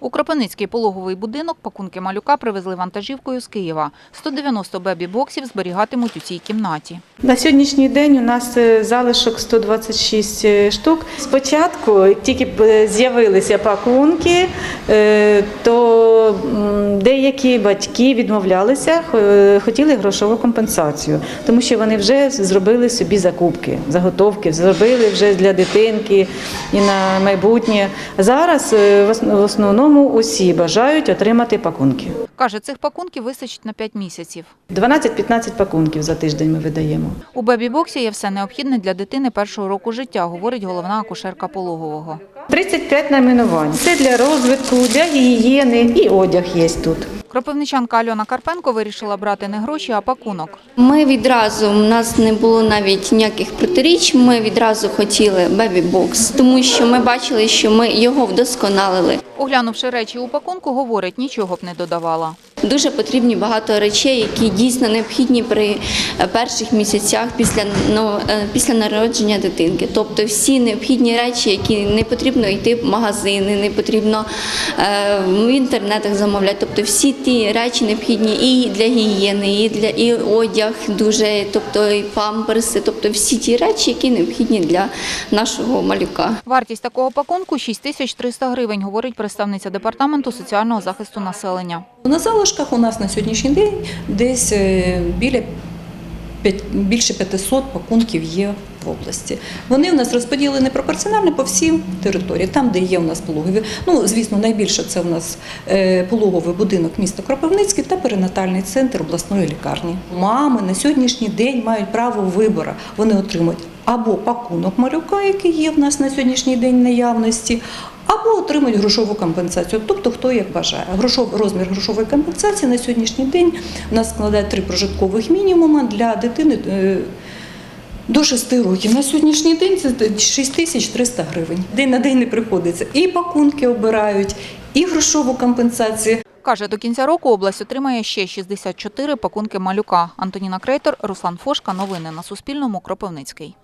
У Кропивницький пологовий будинок пакунки малюка привезли вантажівкою з Києва. 190 бебі-боксів зберігатимуть у цій кімнаті. На сьогоднішній день у нас е, залишок 126 штук. Спочатку тільки е, з'явилися пакунки, е, то деякі батьки відмовлялися, хотіли грошову компенсацію, тому що вони вже зробили собі закупки, заготовки, зробили вже для дитинки і на майбутнє. Зараз е, в основному усі бажають отримати пакунки. Каже, цих пакунків вистачить на 5 місяців. 12-15 пакунків за тиждень ми видаємо. У бебі-боксі є все необхідне для дитини першого року життя, говорить головна акушерка пологового. 35 найменувань. Це для розвитку, для гігієни і одяг є тут. Кропивничанка Альона Карпенко вирішила брати не гроші, а пакунок. Ми відразу, у нас не було навіть ніяких протиріч, ми відразу хотіли бебі-бокс, тому що ми бачили, що ми його вдосконалили. Оглянувши речі у пакунку, говорить, нічого б не додавала. Дуже потрібні багато речей, які дійсно необхідні при е, перших місяцях після, ну, після народження дитинки. Тобто всі необхідні речі, які не потрібно йти в магазини, не потрібно е, в інтернетах замовляти. Тобто всі ті речі необхідні і для гігієни, і для і одяг дуже, тобто і памперси, тобто всі ті речі, які необхідні для нашого малюка. Вартість такого пакунку 6300 гривень, говорить представниця департаменту соціального захисту населення. На залишках у нас на сьогоднішній день десь е, біля більше 500 пакунків є в області. Вони у нас розподілені пропорціонально по всім територіям, там, де є у нас пологові. Ну, звісно, найбільше це у нас е, пологовий будинок міста Кропивницький та перинатальний центр обласної лікарні. Мами на сьогоднішній день мають право вибору. Вони отримують або пакунок малюка, який є в нас на сьогоднішній день наявності, або отримують грошову компенсацію, тобто хто як бажає. Грошов, розмір грошової компенсації на сьогоднішній день у нас складає три прожиткових мінімума для дитини е, до 6 років. На сьогоднішній день це 6300 гривень. День на день не приходиться. І пакунки обирають, і грошову компенсацію. Каже, до кінця року область отримає ще 64 пакунки малюка. Антоніна Крейтор, Руслан Фошка. Новини на Суспільному. Кропивницький.